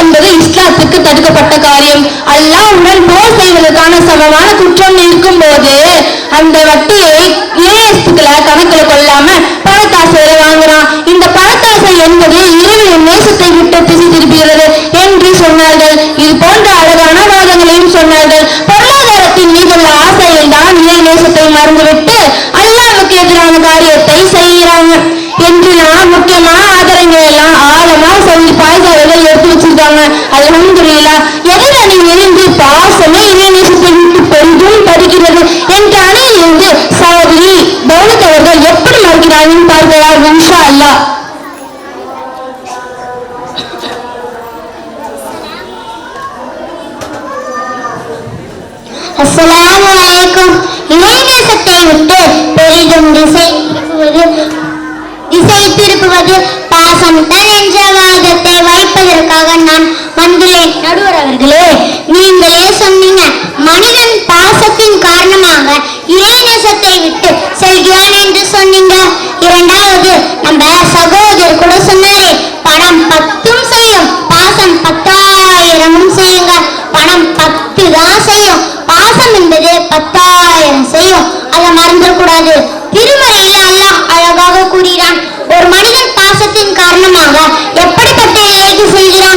என்பது இஸ்லாத்துக்கு தடுக்கப்பட்ட காரியம். அல்லாஹ்வுடன் போர் செய்வதற்கான சமமான குற்றம் இருக்கும் போது அந்த வட்டியை இணையத்துக்களை கணக்குல கொள்ளாம பணத்தாசையில வாங்குறான். இந்த பணத்தாசை என்பது இறைவனின் நேசத்தை விட்டு திசை திருப்புகிறது என்று சொன்னார்கள். இது போன்ற அழகான வாதங்களையும் சொன்னார்கள். பொருளாதாரத்தின் மீதுள்ள ஆசையில் தான் இறை நேசத்தை மறந்துவிட்டு அல்லாவுக்கு எதிரான காரியத்தை செய்கிறாங்க. என்று முக்கியமான ஆதரங்கள் எல்லாம் ஆழமா சொல்லி பாய்சாலைகள் எடுத்து வச்சிருக்காங்க. அல்ஹம்துலில்லா எதிரணி இருந்து பாசமே இணைநேசத்தை பெரிதும் பறிக்கிறது என்ற அணையிலிருந்து சகோதரி தௌலத் அவர்கள் எப்படி மறுக்கிறாங்கன்னு பார்க்கிறார் இன்ஷா அல்லாஹ் அஸ்லாம் அலைக்கும். இணைநேசத்தை விட்டு பெரிதும் திசை திசை திருப்புவது பாசம் தான் என்ற வாதத்தை வைப்பதற்காக நான் வந்துள்ளேன் நடுவர் அவர்களே நீங்களே சொன்னீங்க மனிதன் பாசத்தின் காரணமாக இணைநேசத்தை விட்டு செல்கிறான் என்று சொன்னீங்க. இரண்டாவது நம்ம சகோதரர் கூட சொன்னாரே பணம் பத்தும் செய்யும் பாசம் பத்தாயிரமும் செய்யுங்க. பணம் பத்து தான் செய்யும் பாசம் என்பது பத்தாயிரம் செய்யும். அதை மறந்துடக்கூடாது. திருமறையில் அல்லாஹ் அழகாக கூறுகிறான் ஒரு மனிதன் பாசத்தின் காரணமாக எப்படிப்பட்ட நிலைக்கு செல்கிறான்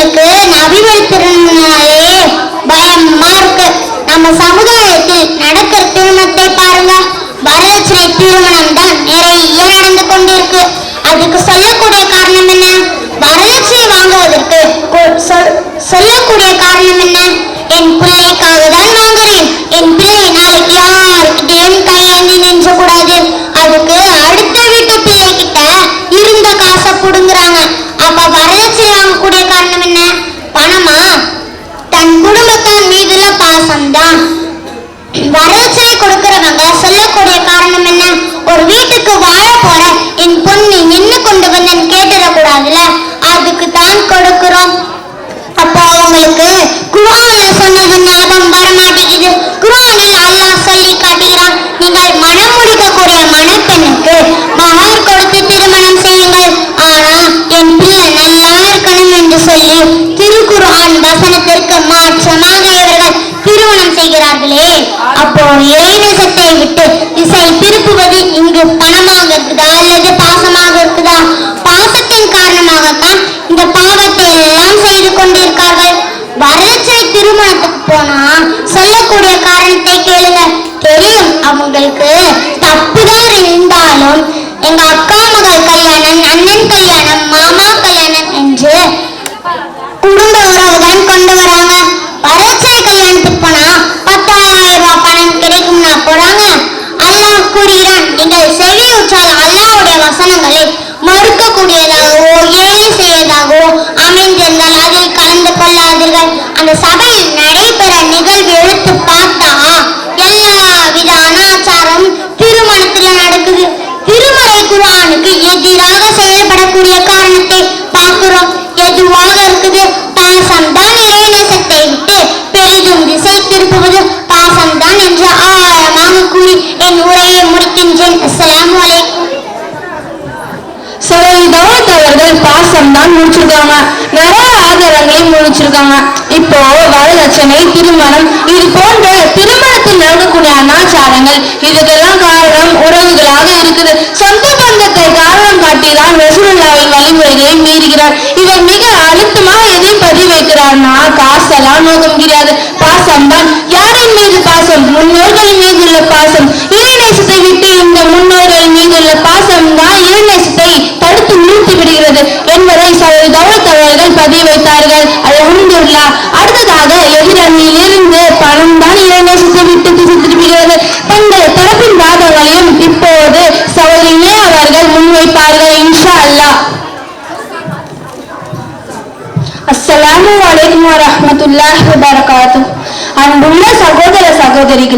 அவர்களுக்கு நபிகள் திருமணம்னாலே பயமா நம்ம சமுதாயத்தில் நடக்கிற திருமணத்தை பாருங்க. வரதட்சணை திருமணம் தான் நிறைய நடந்து கொண்டிருக்கு. அதுக்கு சொல்லக்கூடிய காரணம் என்ன? வரதட்சணை வாங்குவதற்கு சொல்லக்கூடிய காரணம் என்ன? என் பிள்ளைக்காக தான் வாங்குறேன். என் பிள்ளை அந்த சபையில் நடைபெற நிகழ்வு எடுத்து பார்த்தா எல்லா வித அனாச்சாரம் திருமணத்துல நடக்குது. திருமலை குரானுக்கு எதிராக செயல்படக்கூடிய காரணத்தை பார்க்கிறோம். எதுவாக இருக்குது? பாசம் இறைநேசத்தை விட்டு பெரிதும் திசை திருப்புவது பாசம் தான் என்று ஆழமாக கூறி என் உரையை முடிக்கின்றேன். அஸ்லாம் வலைக்கும் சோழி தவழ்த்தவர்கள் பாசம் தான் முடிச்சிருக்காங்க. நிறைய ஆரம்பிச்சிருக்காங்க இப்போ வரதட்சணை திருமணம் இது போன்ற திருமணத்தில் நடக்கக்கூடிய அனாச்சாரங்கள் இதுக்கெல்லாம் காரணம் உறவுகளாக இருக்குது. சொந்த பந்தத்தை காரணம் காட்டிதான் ரசூலுல்லாவின் வழிமுறைகளை மீறுகிறார் இவர் மிக அழுத்தமாக எதை பதிவு வைக்கிறார்னா காசெல்லாம் நோக்கம் கிடையாது பாசம் தான் யாரின் மீது பாசம் முன்னோர்களின் மீது உள்ள பாசம் இறைநேசத்தை விட்டு இந்த முன்னோர்கள் மீது உள்ள பாசம் தான் இறைநேசத்தை தடுத்து நிறுத்தி விடுகிறது என்பதை சகோதரி தௌலத் அவர்கள் பதிவு வைத்தார்கள் அல்ஹம்துலில்லா அடுத்ததாக எதிரணியிலிருந்து பணம் தான் இறைநேசத்தை விட்டு திசை திருப்புகிறது தங்கள் தரப்பின் வாதங்களையும் இப்போது சகோதரி இலே அவர்கள் முன்வைப்பார்கள் இன்ஷா அல்லாஹ் அஸ்ஸலாமு அலைக்கும் வரஹ்மத்துல்லாஹி வபரகாத்து அன்புள்ள சகோதர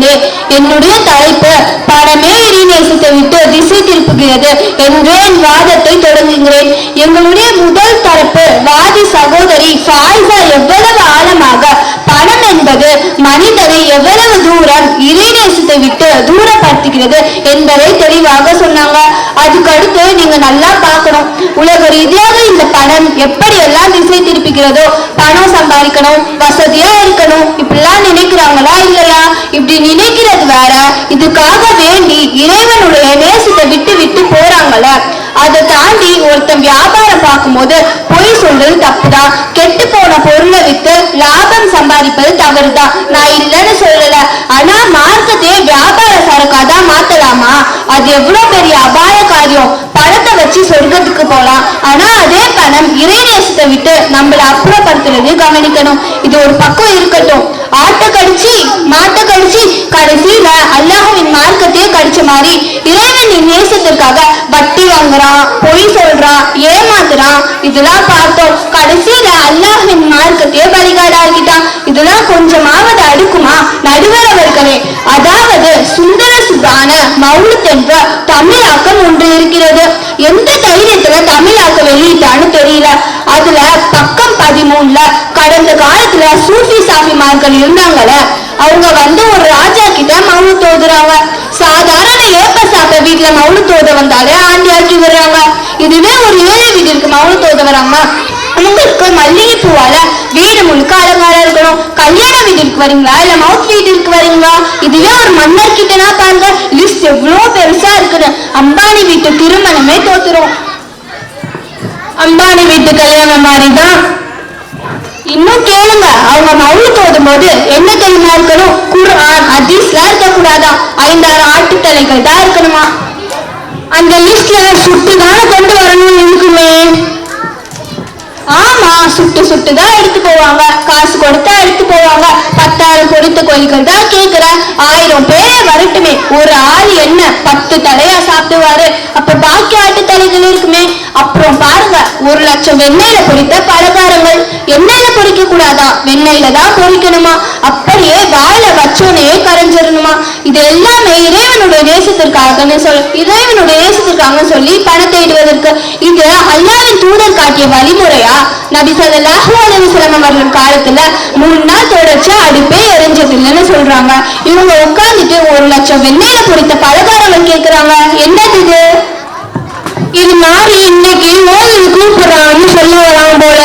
சகோதரிகளே என்னுடைய தலைப்பு படமே இறைநேசத்தை விட்டு திசை திருப்புகிறது என்று என் வாதத்தை தொடங்குகிறேன். எங்களுடைய முதல் தரப்பு வாதி சகோதரி ஃபாய்சா எவ்வளவு ஆழமாக பணம் என்பது மனிதனை எவ்வளவு தூரம் இறைநேசத்தை விட்டு தூரப்படுத்துகிறது என்பதை தெளிவாக சொன்னாங்க. அதுக்கடுத்து நீங்க நல்லா பார்க்கணும். உலக ரீதியாக இந்த பணம் எப்படி எல்லாம் திசை திருப்பிக்கிறதோ பணம் சம்பாதிக்கணும் வசதியா இருக்கணும் இப்படிலாம் நினைக்கிறாங்களா இல்லையா? இப்படி நினைக்கிறது வேற. இதுக்காக வேண்டி இறைவனுடைய நேசத்தை விட்டு விட்டு போறாங்களே. அதை தாண்டி ஒருத்தன் வியாபாரம் பார்க்கும்போது பொய் சொல்றது தப்புதான். கெட்டு போன பொருளை வித்து லாபம் சம்பாதிப்பது தவறுதான். நான் இல்லைன்னு சொல்லல. ஆனா மார்க்கத்தையே வியாபார சரக்கா தான் மாத்தலாமா? அது எவ்வளவு பெரிய அபாய காரியம். பணத்தை வச்சு சொர்க்கத்துக்கு போலாம். ஆனா அதே பணம் இறைநேசத்தை விட்டு நம்மள அப்புறப்படுத்துறது கவனிக்கணும். இது ஒரு பக்கம் இருக்கட்டும். ஆட்டை கடிச்சு மாட்டை கடிச்சு கடைசியில அல்லாஹ்வின் மார்க்கத்தையே கடிச்ச மாதிரி இறைவனின் நேசத்திற்காக வட்டி வாங்குறான் பொய் சொல்றான் ஏமாத்துறான் இதெல்லாம் பார்த்தோம். கடைசியில அல்லாஹ்வின் மார்க்கத்தையே பலிகாடாக்கிட்டான். இதெல்லாம் கொஞ்சமாவது அடுக்குமா? நடுவர் அவர்களே அதாவது சுந்தர சுபான மவுலுத் என்ற தமிழாக்கம் ஒன்று இருக்கிறது. எந்த தைரியத்துல தமிழாக்க வெளியிட்டான்னு தெரியல. அதுல பக்கம் பதிமூணுல கடந்த காலத்துல சூஃபி சாஃபிமார்கள் இருந்தாங்கல்ல அவங்க வந்து ஒரு ராஜா கிட்ட மவுளு தோதுறாங்க வீட்டுல மவுளு தோத வந்தாலே ஆண்டி ஆக்கி விடுறாங்க இதுவே ஒரு ஏழை வீட்டிற்கு மவுளு தோத வராங்க உங்களுக்கு மல்லிகை பூவால வீடு முழுக்க அலங்காரம் இருக்கணும். கல்யாண வீட்டிற்கு வரீங்களா? இல்ல மவுத் வீட்டிற்கு வரீங்களா? இதுவே ஒரு மன்னர் கிட்டனா பாருங்க லிஸ்ட் எவ்வளவு பெருசா இருக்குன்னு அம்பானி வீட்டு திருமணமே தோத்துரும். அம்பானி வீட்டு கல்யாணம் மாதிரி தான். இன்னும் கேளுங்க. அவங்க மவுளு தோதும் போது என்ன தெரியுமா இருக்கணும்? குர்ஆன் ஹதீஸ்லாம் இருக்க இருக்கக்கூடாதா? ஐந்தாறு ஆட்டுத்தலைகள் தான் இருக்கணுமா? அந்த லிஸ்ட்ல சுட்டு தானே கொண்டு வரணும்னு இருக்குமே. ஆமா சுட்டு சுட்டு தான் எடுத்து போவாங்க. காசு கொடுத்தா எடுத்து போவாங்க. பத்தாயிரம் கொடுத்த கோயில்கள் தான் கேக்குற ஆயிரம் பேரே வரட்டுமே. ஒரு ஆள் என்ன பத்து தலையா சாப்பிடுவாரு. அப்ப பாக்கி ஆட்டு தலைகள் இருக்குமே. அப்புறம் பாருங்க ஒரு லட்சம் வெண்ணெயில பொறித்த பலகாரங்கள். எண்ணெயில பொரிக்க கூடாதா வெண்ணெயில தான் பொறிக்கணுமா அப்படியே வாயில வச்சோனே இறைவனுடைய நேசத்திற்காகன்னு சொல் இறைவனுடைய நேசத்திற்காக சொல்லி பணத்தை இடுவதற்கு இது அல்லாவின் தூதர் காட்டிய வழிமுறையா? நபி ஸல்லல்லாஹு அலைஹி அவர்கள் காலத்துல மூணு நாள் தொடர்ச்சியா அடுப்பே எரிஞ்சது இல்லைன்னு சொல்றாங்க. இவங்க உட்கார்ந்துட்டு ஒரு லட்சம் வெண்ணெயில பொரித்த பலகாரங்கள் கேக்குறாங்க. என்னது இது? இது மாதிரி இன்னைக்கு ஓய்வு கூப்பிடுறான்னு சொல்ல வரான் போல.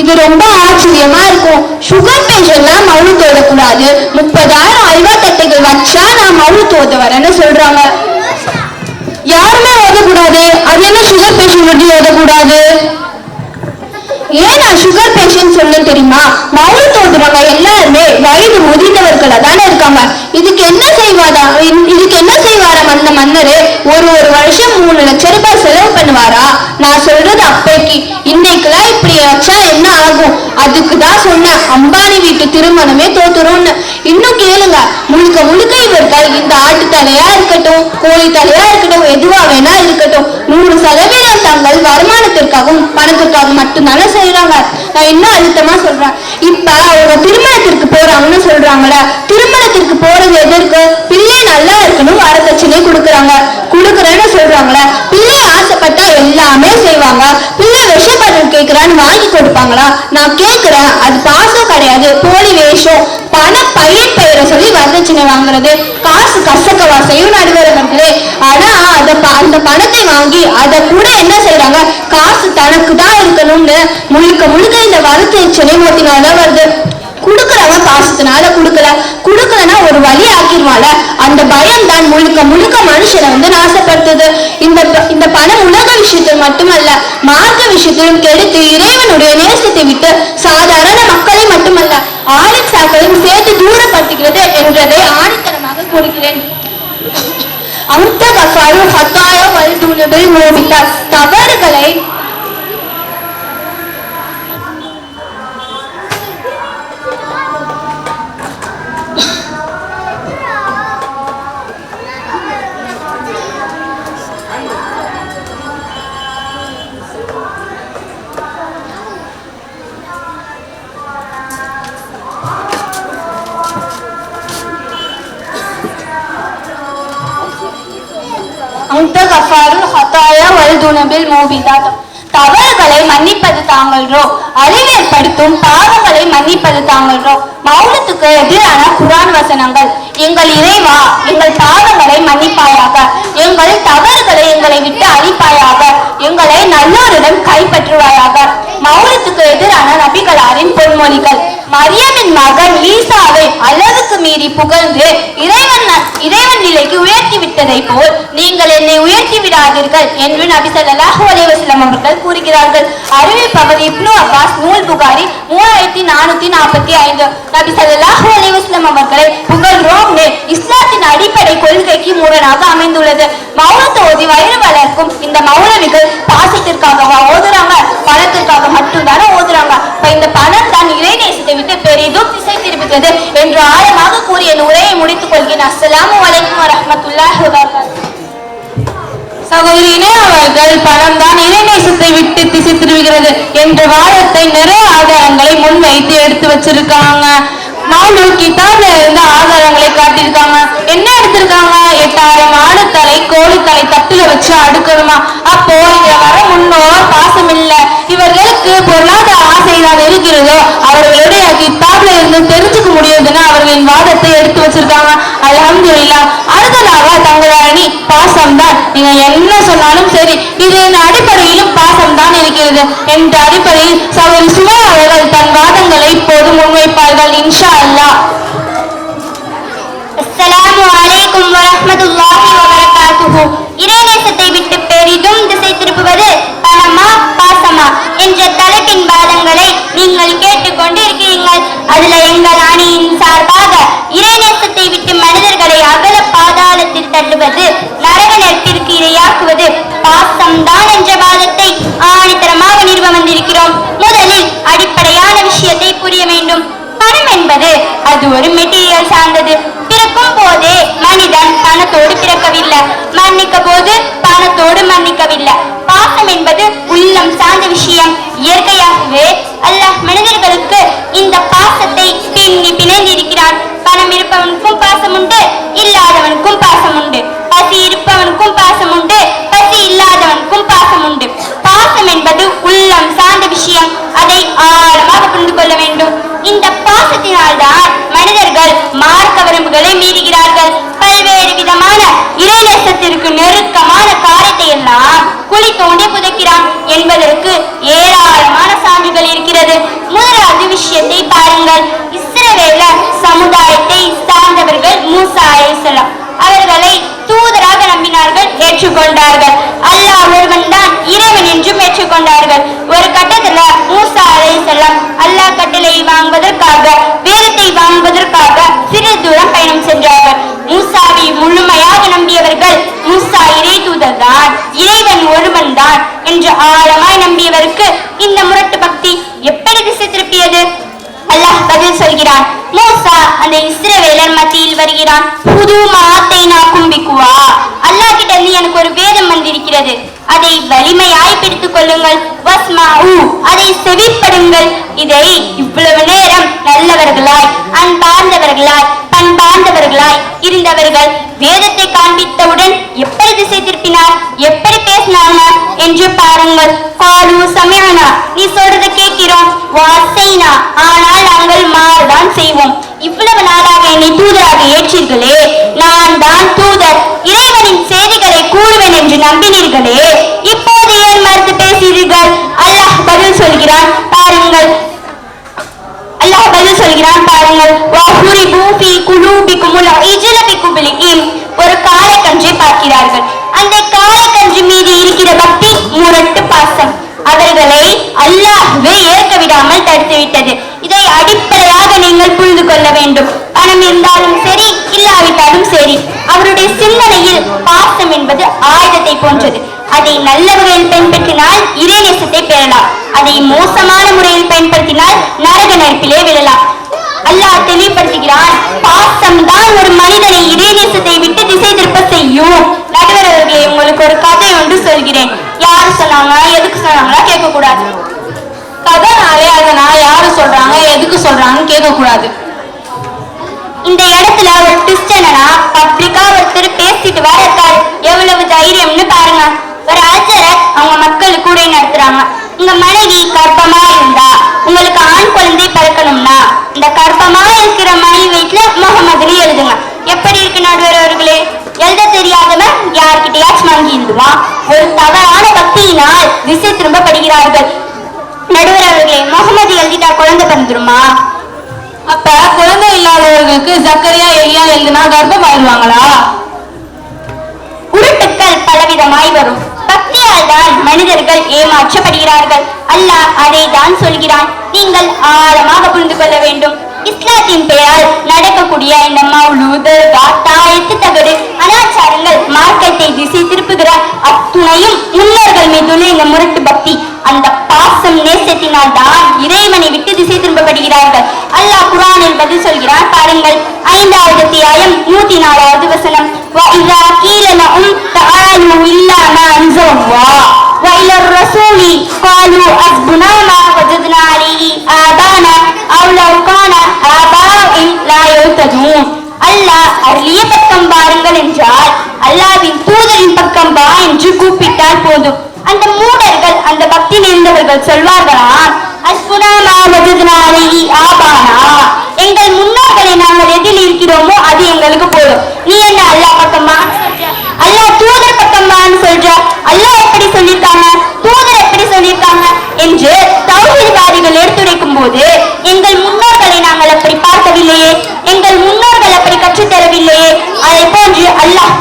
இது ரொம்ப ஆச்சரியமா இருக்கும். சுகர் பேஷண்ட்லாம் மவுளு தோதக்கூடாது முப்பதாயிரம் அல்வா தட்டைகள் வச்சா நான் மவுளு தோத வரேன்னு சொல்றாங்க. யாருமே ஓதக்கூடாது. அது என்ன சுகர் பேஷண்ட் மட்டும் ஓதக்கூடாது? ஏன் நான் சுகர் பேஷண்ட் சொன்னேன் தெரியுமா? மவுளு தோதுறவங்க எல்லாருமே வயது முதிர்ந்தவர்களா தானே இருக்காங்க. இதுக்கு என்ன செய்வாரா? இதுக்கு என்ன செய்வாராம் அந்த மன்னர்? ஒரு ஒரு வருஷம் மூணு லட்சம் ரூபாய் செலவு பண்ணுவாரா? நான் சொல்றது அப்பைக்கு. அதுக்கு தான் சொன்னேன் அம்பானி வீட்டு திருமணமே தோத்துரும்னு இன்னும் கேளுங்க முழுக்க முழுக்க இவர்கள் இந்த ஆட்டு தலையா இருக்கட்டும் கோழி தலையா இருக்கட்டும் எதுவா வேணா இருக்கட்டும். நூறு சதவீதம் தங்கள் வருமானத்திற்காகவும் பணத்துக்காக மட்டும்தானே செய்யறாங்க நான் இன்னும் அழுத்தமா சொல்றேன்? இப்ப அவங்க திருமணத்திற்கு போறாங்கன்னு சொல்றாங்கல்ல திருமணத்திற்கு போறது எதற்கு? பிள்ளை நல்லா இருக்கணும் வரதட்சணையை கொடுக்குறாங்க. கொடுக்குறேன்னு சொல்றாங்களே பிள்ளை ஆசைப்பட்டா எல்லாமே செய்வாங்க. பிள்ளை விஷப்பட்டம் கேட்கிறான்னு வாங்கி கொடுப்பாங்களா? நான் கேட்கிறேன் அது பாசம் கிடையாது. போலி வேஷம் பண பயிர் பெயரை சொல்லி வரதட்சணை வாங்குறது காசு கசக்க வாசையும் நடுவரவர்களே ஆனா அத ப- அந்த பணத்தை வாங்கி அதை கூட என்ன செய்யறாங்க காசு தனக்கு தான் இருக்கணும்னு முழுக்க முழுக்க இந்த வரத்து எச்சனை வருது. குடுக்கறவன் பாசத்தினால குடுக்கல. குடுக்கலன்னா ஒரு வழி ஆக்கிடுவால அந்த பயம் தான் முழுக்க முழுக்க மனுஷனை வந்து நாசப்படுத்துது. இந்த இந்த பணம் உலக விஷயத்தில் மட்டுமல்ல மார்க்க விஷயத்திலும் கெடுத்து இறைவனுடைய நேசத்தை விட்டு சாதாரண மக்களை மட்டுமல்ல ஆணிச்சாக்களையும் சேர்த்து தூரப்படுத்துகிறது என்றதை ஆணித்தனமாக கூறுகிறேன். அமுத்த கஃபாரு ஹத்தாய வல்துனபில் மோபித்தார் தவறுகளை ஹத்தாயா வல்துனபில் மோபிதாத் தவறுகளை மன்னிப்பது தாங்கள்ரோ அறிவேற்படுத்தும் பாவங்களை மன்னிப்பது தாங்கள்ரோ மௌனத்துக்கு எதிரான குரான் வசனங்கள். எங்கள் இறைவா எங்கள் பாவங்களை மன்னிப்பாயாக. எங்கள் தவறுகளை எங்களை விட்டு அழிப்பாயாக. எங்களை நல்லோரிடம் கைப்பற்றுவாயாக. மௌனத்துக்கு எதிரான நபிகளாரின் பொன்மொழிகள். மரியமின் மகன் ஈசாவை அளவுக்கு மீறி புகழ்ந்து இறைவன் இறைவன் நிலைக்கு உயர்த்தி விட்டதை போல் நீங்கள் என்னை உயர்த்தி விடாதீர்கள் என்று நபி ஸல்லல்லாஹு அலைஹி அவர்கள் கூறுகிறார்கள். அறிவிப்பவர் இப்னு அப்பாஸ் நூல் புகாரி மூவாயிரத்தி நானூத்தி நாற்பத்தி ஐந்து. நபி ஸல்லல்லாஹு அலைஹி அவர்களை புகழ்கிறோம்னு இஸ்லாத்தின் அடிப்படை கொள்கைக்கு முரணாக அமைந்துள்ளது. மௌன ஓதி வயிறு வளர்க்கும் இந்த மௌலவிகள் பாசத்திற்காகவா ஓதுறாங்க? பணத்திற்காக மட்டும்தானே ஓதுறாங்க? இப்ப இந்த பணம் தான் இறை நேசத்தை விட்டு பெரிதும் திசை திருப்புகிறது என்று ஆழமாக கூறிய உரையை முடித்துக் கொள்கிறேன். அஸ்லாம் அலைக்கும் வரஹ்மத்துல்லாஹி வபரகாத்துஹு. சகோதரியினே அவர்கள் பணம் தான் இறைநேசத்தை விட்டு திசை திருவுகிறது என்ற வாதத்தை நிறைய ஆதாரங்களை முன்வைத்து எடுத்து வச்சிருக்காங்க. மௌலு கிதாப்ல இருந்து ஆதாரங்களை காட்டியிருக்காங்க. என்ன எடுத்திருக்காங்க? எட்டாயிரம் ஆடுத்தலை கோழித்தலை தட்டுல வச்சு அடுக்கணுமா? அப்போ இங்க வர முன்னோர் பாசம் இல்ல இவர்களுக்கு பொருளாதார ஆசைதான் இருக்கிறதோ அவர்களுடைய கிதாப்ல இருந்து தெரிஞ்சுக்க முடியுதுன்னு அவர்களின் வாதத்தை எடுத்து வச்சிருக்காங்க அல்ஹம்துலில்லாஹ் அடுத்ததாக தங்கள் அணி பாசம்தான் நீங்க என்ன சொன்னாலும் சரி. இது என் அடிப்படையிலும் பாசம்தான் இருக்கிறது. என்ற அடிப்படையில் சகோதரி சுமா அவர்கள் தன் வாதங்களை இப்போது முன்வைப்பார்கள் இன்ஷா அல்லா. அஸ்ஸலாமு அலைக்கும் வரஹ்மத்துல்லாஹி வபரகாத்துஹு. இறைநேசத்தை விட்டு பெரிதும் திசை திருப்புவது பணமா பாசமா என்ற தலைப்பின் வாதங்களை நீங்கள் கேட்டுக்கொண்டிருக்கிறீர்கள். அதுல எங்கள் அணியின் சார்பாக இறைநேசத்தை விட்டு மனிதர்களை அகல பாதாளத்தில் தள்ளுவது நட்பிற்கு இரையாக்குவது பாசம்தான் என்ற வாதத்தை ஆணித்தரமாக நிறுவ வந்திருக்கிறோம். முதலில் அடிப்படையான விஷயத்தை புரிய வேண்டும். பணம் என்பது அது ஒரு மெட்டீரியல் சார்ந்தது. பிறக்கும் போதே மனிதன் பணத்தோடு பிறக்கவில்லை. மன்னிக்க போது பணத்தோடு மன்னிக்கவில்லை. பாசம் என்பது உள்ளம் சார்ந்த விஷயம். இயற்கையாகவே அல்லாஹ் மனிதர்களுக்கு இந்த பாசத்தை பின்னி பிணைந்திருக்கிறான். பணம் இருப்பவனுக்கும் பாசம் உண்டு இல்லாதவனுக்கும் பாசம் உண்டு பசி இருப்பவனுக்கும் பாசம் உண்டு பசி இல்லாதவனுக்கும் பாசம் உண்டு பாசம் என்பது உள்ளம் சார்ந்த விஷயம். அதை ஆழமாக புரிந்து கொள்ள வேண்டும். இந்த பாசத்தினால்தான் மனிதர்கள் மார்க்க வரம்புகளை மீறுகிறார்கள். பல்வேறு விதமான இறைநேசத்திற்கு நெருக்கமான காரியத்தை எல்லாம் குழி தோண்டி புதைக்கிறான் என்பதற்கு ஏராளமான சான்றுகள் இருக்கிறது. முதலாவது விஷயத்தை பாருங்கள். இஸ்ரவேல சமுதாயத்தை சார்ந்தவர்கள் மூசா அலைஹிஸ்ஸலாம் அவர்களை தூதராக நம்பினார்கள் ஏற்றுக்கொண்டார்கள். அல்லாஹ் ஒருவன் தான் இறைவன் என்றும் ஏற்றுக்கொண்டார்கள். ஒரு கட்டத்துல மூசா அலைஹிஸ்ஸலாம் அல்லாஹ் கட்டளை வாங்குவதற்காக வேதத்தை வாங்குவதற்காக சிறு தூரம் பயணம் சென்றார்கள். மூசாவை முழுமையாக நம்பியவர்கள் மூசா இறை தூதர் தான் இறைவன் ஒருவன் தான் என்று ஆழமாய் நம்பியவருக்கு இந்த முரட்டு பக்தி எப்படி திசை திருப்பியது? அல்லாஹ் பதில் சொல்கிறான். மூசா அந்த இஸ்ரவேலர் மத்தியில் வருகிறான். புது மாத்தை நான் கும்பிக்குவா? அல்லாஹ் கிட்ட இருந்து எனக்கு ஒரு வேதம் வந்திருக்கிறது. அதை வலிமையாய் பிடித்துக் கொள்ளுங்கள். வஸ்மாஉ அதை செவிப்படுங்கள். இதை இவ்வளவு நேரம் நல்லவர்களாய் அன்பார்ந்தவர்களாய் அன்பார்ந்தவர்களாய் இருந்தவர்கள் வேதத்தை காண்பித்தவுடன் எப்படி திசை திருப்பினார் எப்படி பேசினாங்க என்று பாருங்கள். காலு சமயனா நீ சொல்றத கேட்கிறோம். வாசைனா ஆனால் நாங்கள் மாறுதான் செய்வோம். இவ்வளவு நாளாக என்னை தூதராக ஏற்றீர்களே நான் தான் தூதர். இறைவனின் செய்திகளை கூறுவேன் என்று நம்பினீர்களே இப்போது ஏன் மறுத்து பேசுகிறீர்கள்? அல்லாஹ் பதில் சொல்கிறான் பாருங்கள். அல்லாஹ் பதில் சொல்கிறான் பாருங்கள். வாஹுரி பூபி குலூபிக்குமுல் இஜ்ல ஒரு காலக்கன்றை பார்க்கிறார்கள். அந்த காலக்கன்று மீது இருக்கிற பக்தி முரட்டு பாசம். அவர்களை அல்லாஹ்வே ஏற்க விடாமல் தடுத்து விட்டது. இதை அடிப்படையாக நீங்கள் புரிந்து கொள்ள வேண்டும். பணம் இருந்தாலும் சரி இல்லாவிட்டாலும் சரி அவருடைய சிந்தனையில் பாசம் என்பது ஆயுதத்தை போன்றது. அதை நல்ல வகையில் பயன்படுத்தினால் இறைநேசத்தை பெறலாம். அதை மோசமான முறையில் பயன்படுத்தினால் நரக நெருப்பிலே விழலாம். அல்லாஹ் தெளிவுபடுத்துகிறான் பாசம் தான் ஒரு மனிதனை இறைநேசத்தை விட்டு திசை திருப்ப செய்யும். நடுவர் அவர்களே உங்களுக்கு ஒரு கதை ஒன்று சொல்கிறேன். யாரு சொன்னாங்க? எதுக்கு சொன்னாங்களா? கேட்க கூடாது கதைனாலே அதை நான் யாரு சொல்றாங்க? எதுக்கு சொல்றாங்கன்னு கேட்க கூடாது இந்த இடத்துல ஒரு ட்விஸ்ட் என்னன்னா பப்ளிக்கா ஒருத்தர் பேசிட்டு வேற இருக்காரு எவ்வளவு தைரியம்னு பாருங்க. ஒரு அஜரத் அவங்க மக்கள் கூட நடத்துறாங்க. உங்க மனைவி கர்ப்பமா இருந்தா உங்களுக்கு ஆண் குழந்தை பிறக்கணும்னா இந்த கர்ப்பமா இருக்கிற மனைவி வீட்டுல முகமதுன்னு எழுதுங்க. எப்படி இருக்கு நடுவர் அவர்களே? எழுத தெரியாதவன் யார்கிட்டயாச்சும் வாங்கி எழுதுவான் ஒரு தவறான பக்தியினால் திசை திரும்ப படுகிறார்கள் நடுவர் அவர்களே முகமது எழுதிட்டா குழந்தை பிறந்துருமா? அப்ப குழந்தை இல்லாதவர்களுக்கு சக்கரையா எலியா எழுதுனா கர்ப்பம் ஆயிடுவாங்களா உருட்டுக்கள் பலவிதமாய் வரும். பக்தியால் தான் மனிதர்கள் ஏமாற்றப்படுகிறார்கள். அல்லாஹ் அதை தான் சொல்கிறான். நீங்கள் ஆழமாக புரிந்து கொள்ள வேண்டும். இஸ்லாத்தின் பெயரால் நடக்கக்கூடிய இந்த மௌலு தர்கா தாயத்து தகடு அனாச்சாரங்கள் மார்க்கத்தை திசை திருப்புகிற அத்துணையும் முன்னோர்கள் மீதுள்ள இந்த முரட்டு பக்தி அந்த பாசம் நேசத்தினால் தான் இறைவனை விட்டு திசை திரும்பப்படுகிறார்கள் அல்லாஹ் குரானில் பதில் சொல்கிறான் பாருங்கள் ஐந்தாவது அத்தியாயம் நூத்தி நாலாவது வசனம் وَإِذَا قِيلَ لَهُمْ تَعَالُوا إِلَّا مَا أَنزَلَ اللَّهُ وَإِلَى الرَّسُولِ قَالُوا حَسْبُنَا مَا وَجَدْنَا عَلَيْهِ آبَاءَنَا أَوْ لَوْ كَانَ ஆபாவில் லா எழுத்ததும் அல்லாஹ் அருளிய பக்கம் பாருங்கள் என்றால் அல்லாவின் தூதரின் பக்கம் வா என்று கூப்பிட்டால் போதும் அந்த மூடர்கள் அந்த பக்தி நேர்ந்தவர்கள் சொல்வார்களா அஸ்புனாமா மதுதுனாலேயே ஆபானா எங்கள் முன்னோர்களை நாங்கள் எதில் இருக்கிறோமோ அது எங்களுக்கு போதும் நீ என்ன அல்லாஹ் பக்கமா அல்லாஹ் தூதர் பக்கமான்னு சொல்ற அல்லாஹ் எப்படி சொல்லியிருக்காங்க தூதர் எப்படி சொல்லியிருக்காங்க என்று தௌஹீத்வாதிகள் எடுத்துரைக்கும் போது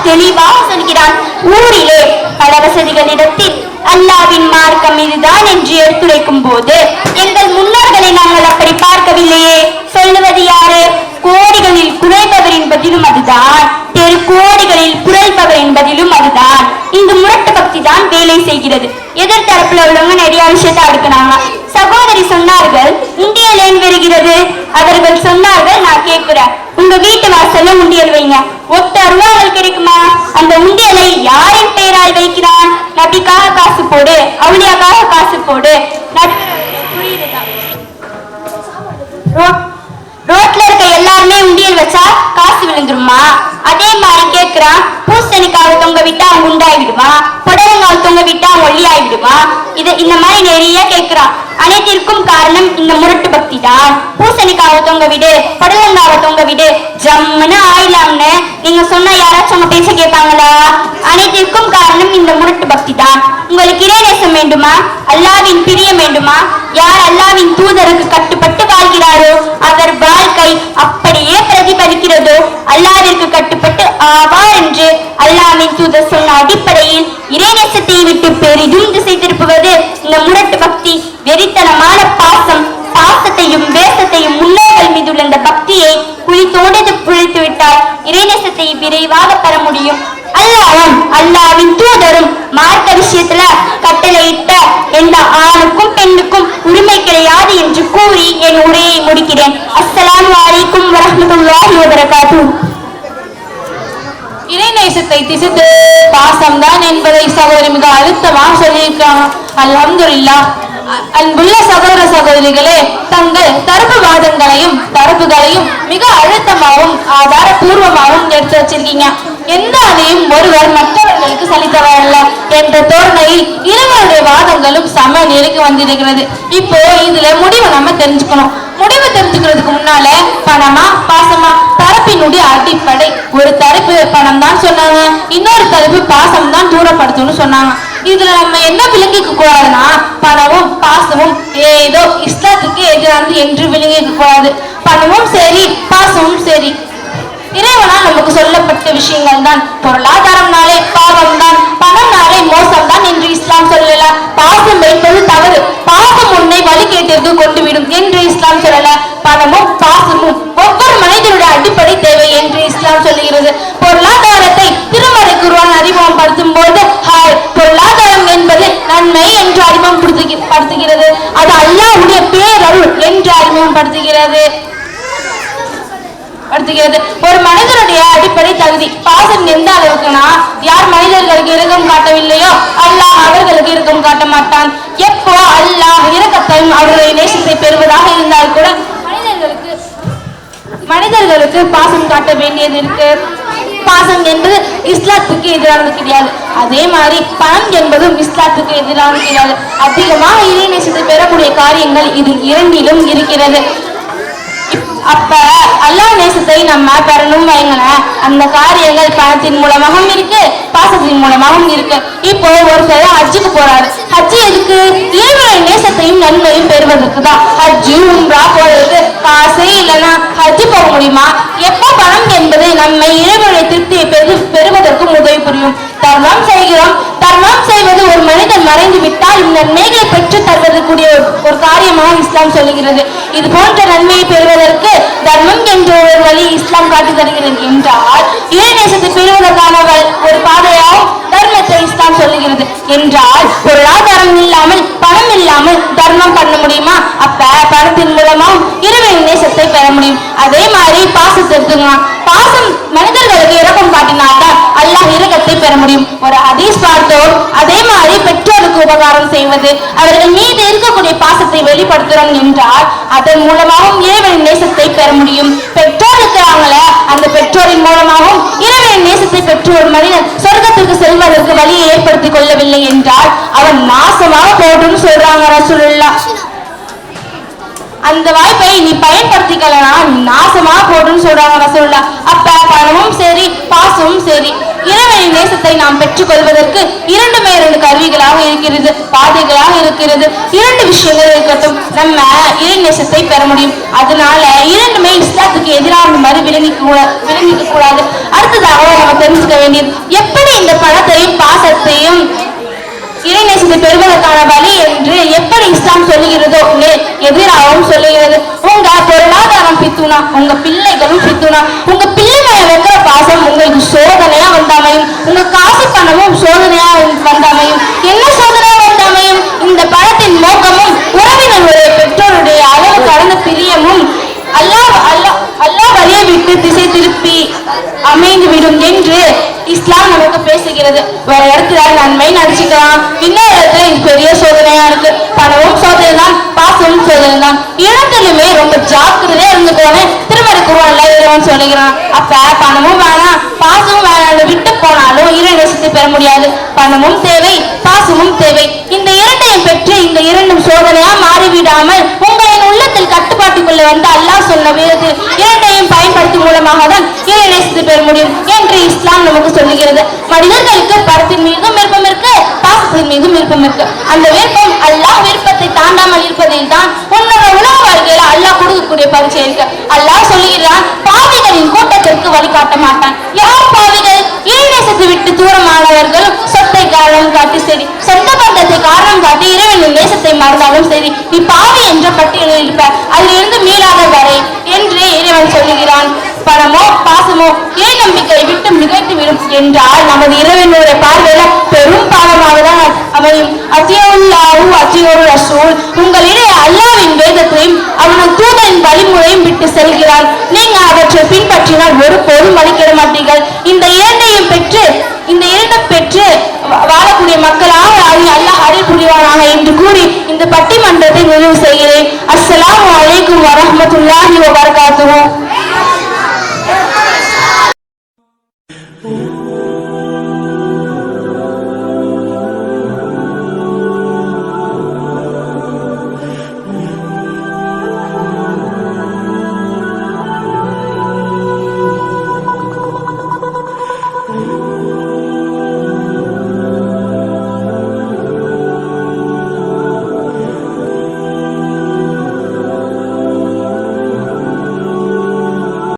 தெளிவாக சொல்கிறான். ஊரிலே பல வசதிகளிடத்தில் அல்லாவின் மார்க்கம் இதுதான் என்று எடுத்துரைக்கும் போது எங்கள் முன்னோர்களை நாங்கள் அப்படி பார்க்கவில்லையே. சொல்லுவது யாரு? கோடிகளில் குறைபவரின் பதிலும் அதுதான். தெரு கோடிகளில் குறைபவரின் பதிலும் அதுதான். இந்த முரட்டு பக்தி தான் வேலை செய்கிறது. எதிர்த்தரப்புல உள்ளவங்க நிறைய விஷயத்தை அடுக்கினாங்க. சகோதரி சொன்னார்கள் உண்டியல் ஏன் வருகிறது? அவர்கள் சொன்னார்கள் நான் கேட்கிறேன். உங்க வீட்டு வாசல்ல உண்டியல் வைங்க? ஒத்த அருவாமல் கிடைக்குமா? அந்த உண்டியலை யாரின் பெயரால் வைக்கிறான்? நபிக்காக காசு போடு அவளியாக்காக காசு போடு. ரோட்ல இருக்க எல்லாருமே உண்டியல் வச்சா காசு விழுந்துருமா? அதே மாதிரி கேக்குறான் பூசணிக்காவை தொங்க விட்டா அவன் குண்டாய் விடுமா தொங்க விட்டா அவன் ஒல்லியாய் இது இந்த மாதிரி நிறைய கேக்குறான் அனைத்திற்கும் காரணம் இந்த முரட்டு பக்தி தான். பூசணிக்காவை தொங்க விடு புடலங்காவை தொங்க விடு ஜம்முன்னு ஆயிலாம்னு. நீங்க சொன்னா யாராச்சும் உங்க பேச கேட்பாங்களா? அனைத்திற்கும் காரணம் இந்த முரட்டு பக்தி தான். உங்களுக்கு இறைநேசம் வேண்டுமா? அல்லாவின் பிரியம் வேண்டுமா? யார் அல்லாவின் தூதருக்கு கட்டுப்பட்டு வாழ்கிறாரோ அவர் வாழ்க்கை அப்படியே பிரதிபலிக்கிறதோ அல்லாவிற்கு கட்டு கட்டுப்பட்டு ஆவா என்று அல்லாவின் தூதர் சொன்ன அடிப்படையில் இறைநேசத்தை விட்டு பெரிதும் திசை திருப்புவது இந்த முரட்டு பக்தி வெறித்தனமான பாசம் பாசத்தையும் வேசத்தையும் முன்னோர்கள் மீது உள்ள இந்த பக்தியை குளித்தோடு புழித்து விட்டால் இறைநேசத்தை விரைவாக பெற முடியும். அல்லாவும் அல்லாவின் தூதரும் மார்க்க விஷயத்துல கட்டளையிட்ட எந்த ஆணுக்கும் பெண்ணுக்கும் உரிமை கிடையாது என்று கூறி என் உரையை முடிக்கிறேன். அஸ்லாம் வலைக்கும் அலைக்கும் வரஹ்மத்துல்லாஹி வபரகாத்துஹு இறைநேசத்தை திசைத்து பாசம் தான் என்பதை சகோதரி மிக அழுத்தமாக சொல்லியிருக்காங்க அல்ஹம்துலில்லாஹ் அ- அன்புள்ள சகோதர சகோதரிகளே தங்கள் தரப்பு வாதங்களையும் தரப்புகளையும் மிக அழுத்தமாகவும் ஆதாரபூர்வமாகவும் எடுத்து வச்சிருக்கீங்க. எந்த அதையும் ஒருவர் மற்றவர்களுக்கு சலித்தவர் அல்ல என்ற தோரணையில் இருவருடைய வாதங்களும் சம நிலைக்கு வந்திருக்கிறது. இப்போ இதுல முடிவு நம்ம தெரிஞ்சுக்கணும். முடிவு தெரிஞ்சுக்கிறதுக்கு முன்னால பணமா பாசமா? தரப்பினுடைய அடிப்படை. ஒரு தரப்பு பணம் தான் சொன்னாங்க. இன்னொரு தலைப்பு பாசம் தான் தூரப்படுத்தும்னு சொன்னாங்க. இதுல நம்ம என்ன விளங்கிக்க கூடாதுன்னா பணமும் பாசமும் ஏதோ இஸ்லாத்துக்கு எதிரானது என்று விளங்கிக்க கூடாது. பணமும் சரி பாசமும் சரி. இறைவனால் நமக்கு சொல்லப்பட்ட விஷயங்கள் தான் பொருளாதாரம்னாலே பாவம் தான் பணம்னாலே மோசம் தான் என்று இஸ்லாம் சொல்லல. பாசம் வைப்பது தவறு. பாசம் உன்னை வழி கேட்டிற்கு கொண்டு விடும் என்று இஸ்லாம் சொல்லல. பணமும் பாசமும் ஒவ்வொரு மனிதனுடைய அடிப்படை தேவை என்று இஸ்லாம் சொல்லுகிறது. பொருளாதாரத்தை திருமறை குருவான் அறிமுகப்படுத்தும் போது ஹாய் பொருளாதாரம் என்பது நன்மை என்று அறிமுகப்படுத்துகிறது படுத்துகிறது. அது அல்லாவுடைய பேரருள் என்று அறிமுகப்படுத்துகிறது. படுத்துகிறது ஒரு மனிதனுடைய அடிப்படை தகுதி பாசம் எந்த அளவுக்குனா யார் மனிதர்களுக்கு இரக்கம் காட்டவில்லையோ அல்லாஹ் அவர்களுக்கு இரக்கம் காட்ட மாட்டான். எப்போ அல்லாஹ் இறக்கத்தையும் அவர்களுடைய நேசத்தை பெறுவதாக இருந்தால் கூட மனிதர்களுக்கு மனிதர்களுக்கு பாசம் காட்ட வேண்டியது இருக்கு. பாசம் என்பது இஸ்லாத்துக்கு எதிரானது கிடையாது. அதே மாதிரி பணம் என்பதும் இஸ்லாத்துக்கு எதிரானது கிடையாது. அதிகமாக இறை நேசத்தை பெறக்கூடிய காரியங்கள் இது இரண்டிலும் இருக்கிறது. அப்ப அல்லாஹ் நேசத்தை நம்ம பெறணும் வைங்களேன் அந்த காரியங்கள் பணத்தின் மூலமாகவும் இருக்கு பாசத்தின் மூலமாகவும் இருக்கு. இப்போ ஒரு ஒருத்தர் ஹஜ்ஜுக்கு போறாரு. ஹஜ்ஜு எதுக்கு? இறைவனை நேசத்தையும் நன்மையும் பெறுவதற்கு தான் ஹஜ்ஜு உம்ரா போறதுக்கு காசு இல்லைன்னா ஹஜ்ஜு போக முடியுமா? எப்போ பணம் என்பது நம்மை இறைவனை திருப்தியை பெறு பெறுவதற்கும் உதவி புரியும். தர்மம் செய்கிறோம். தர்மம் செய்வது ஒரு மனிதன் மறைந்து விட்டால் இந்த நன்மைகளை பெற்று தருவதற்குரிய ஒரு- காரியமாக இஸ்லாம் சொல்லுகிறது. இது போன்ற நன்மையை பெறுவதற்கு தர்மம் என்ற ஒரு வழி இஸ்லாம் காட்டி தருகிறது என்றால் இறைநேசத்தை பெறுவதற்கான ஒரு பாதையாகவும் தர்மத்தை இஸ்லாம் சொல்லுகிறது. என்றால் பொருளாதாரம் இல்லாமல் பணம் இல்லாமல் தர்மம் பண்ண முடியுமா? அப்ப பணத்தின் மூலமாகவும் இறைவனின் நேசத்தை பெற முடியும். அதே மாதிரி பாசத்தை எடுத்துக்கலாம் பாசம் மனிதர்களுக்கு இறக்கம் காட்டினால்தான் பெற முடியும். ஒரு ஹதீஸ் பார்த்தோம் அதே மாதிரி பெற்றோருக்கு உபகாரம் செய்வது அவர்கள் மீது இருக்கக்கூடிய பாசத்தை வெளிப்படுத்துறோம் என்றால் அதன் மூலமாகவும் இறைவனின் நேசத்தை பெற முடியும். பெற்றோர் இருக்கிறாங்கள அந்த பெற்றோரின் மூலமாகவும் இறைவனின் நேசத்தை பெற்று ஒரு மனிதன் சொர்க்கத்திற்கு செல்வதற்கு வழியை ஏற்படுத்திக் கொள்ளவில்லை என்றால் அவன் நாசமாக போடும் சொல்றாங்க ரசூலுல்லாஹ். அந்த வாய்ப்பை நீ பயன்படுத்திக்கலனா நாசமா போடுன்னு சொல்றாங்க ரசூல்லா அப்ப பணமும் சரி பாசமும் சரி. இறைவனின் நேசத்தை நாம் பெற்றுக்கொள்வதற்கு இரண்டுமே இரண்டு கருவிகளாக இருக்கிறது பாதைகளாக இருக்கிறது. இரண்டு விஷயங்கள் இருக்கட்டும் நம்ம இறை நேசத்தை பெற முடியும். அதனால இரண்டுமே இஸ்லாத்துக்கு எதிரான மாதிரி விளங்கிக்க கூட விளங்கிக்க கூடாது. அடுத்ததாக நம்ம தெரிஞ்சுக்க வேண்டியது எப்படி இந்த பணத்தையும் பாசத்தையும் இறைநேசத்தை பெறுவதற்கான வழி என்று எப்படி இஸ்லாம் சொல்லுகிறதோ எதிராகவும் சொல்லுகிறது. உங்க பொருளாதாரம் பித்துனா உங்க பிள்ளைகளும் பித்துனா உங்க பிள்ளை மேல வைக்கிற பாசம் உங்களுக்கு சோதனையா காசு பணமும் சோதனையா வந்தாமையும் என்ன சோதனையா வந்தாமையும்? இந்த பணத்தின் நோக்கமும் உறவினருடைய பெற்றோருடைய அளவு கடந்த பிரியமும் அல்லாஹ் வழியை விட்டு திசை திருப்பி அமைந்து விடும் என்று இஸ்லாம் நமக்கு பேசுகிறது. வேற இடத்துல நன்மை நடிச்சுக்கலாம். இன்னொரு இடத்துல இது பெரிய சோதனையா இருக்கு. பணமும் சோதனை தான் பாசமும் சோதனை தான் இடத்துலயுமே ரொம்ப ஜாக்கிரதையா போனேன் திருமண குருவான்ல இறைவன் சொல்லுகிறான் அப்ப பணமும் வேணாம் பாசமும் வேணாம். விட்டு போனாலும் இரண்டு நேசத்தை பெற முடியாது. பணமும் தேவை பாசமும் தேவை. இந்த இரண்டையும் பெற்று இந்த இரண்டும் சோதனையா மாறிவிடாமல் உங்களின் உள்ளத்தில் கட்டுப்பாட்டுக்குள்ள வந்து அல்லாஹ் சொன்ன விதத்தில் இரண்டையும் பயன்படுத்தும் மூலமாக தான் இரண்டு பெற முடியும் என்று இஸ்லாம் நமக்கு சொல்லுகிறது. மனிதர்களுக்கு பணத்தின் மீதும் விருப்பம் இருக்கு பாசத்தின் மீதும் விருப்பம் இருக்கு. அந்த விருப்பம் அல்லாஹ் விருப்பத்தை தாண்டாமல் இருப்பதில் தான் உன்னோட உலக வாழ்க்கையில அல்லாஹ் கொடுக்கக்கூடிய பரிச்சை இருக்கு. அல்லாஹ் சொல்லுகிறான் கூட்டத்திற்கு வழிகாட்ட மாட்டான். யார் பாவிகள்? இறைநேசத்தை விட்டு தூரமானவர்கள் சொத்தை காரணம் காட்டி சரி சொந்த பந்தத்தை காரணம் காட்டி இறைவனின் நேசத்தை மறந்தாலும் சரி நீ பாவி என்ற பட்டியலில் இருப்ப. அதிலிருந்து மீளாத வரை என்று இறைவன் சொல்லுகிறான். பணமோ பாசமோ இறை நம்பிக்கை விட்டு மிகைத்து விடும் என்றால் நமது இறைவனுடைய பார்வையில பெரும் பாவமாக தான் அமையும் அத்தியோல்லாஹு அத்தியோரு ரசூல் உங்களிடையே அல்லாவின் வேதத்தையும் அவனது தூதரின் செல்கிறார். நீங்க அவற்றை பின்பற்றினால் ஒரு பொருள் அளிக்கிற மாட்டீர்கள். இந்த இரண்டையும் பெற்று இந்த இரண்டும் பெற்று வாழக்கூடிய மக்களாக அது அல்லாஹ் அருள் புரிவானாக என்று கூறி இந்த பட்டிமன்றத்தை நிறைவு செய்கிறேன். அஸ்லாம் வலைக்கும் வரமத்துல்லாஹி வபரகாத்துஹு.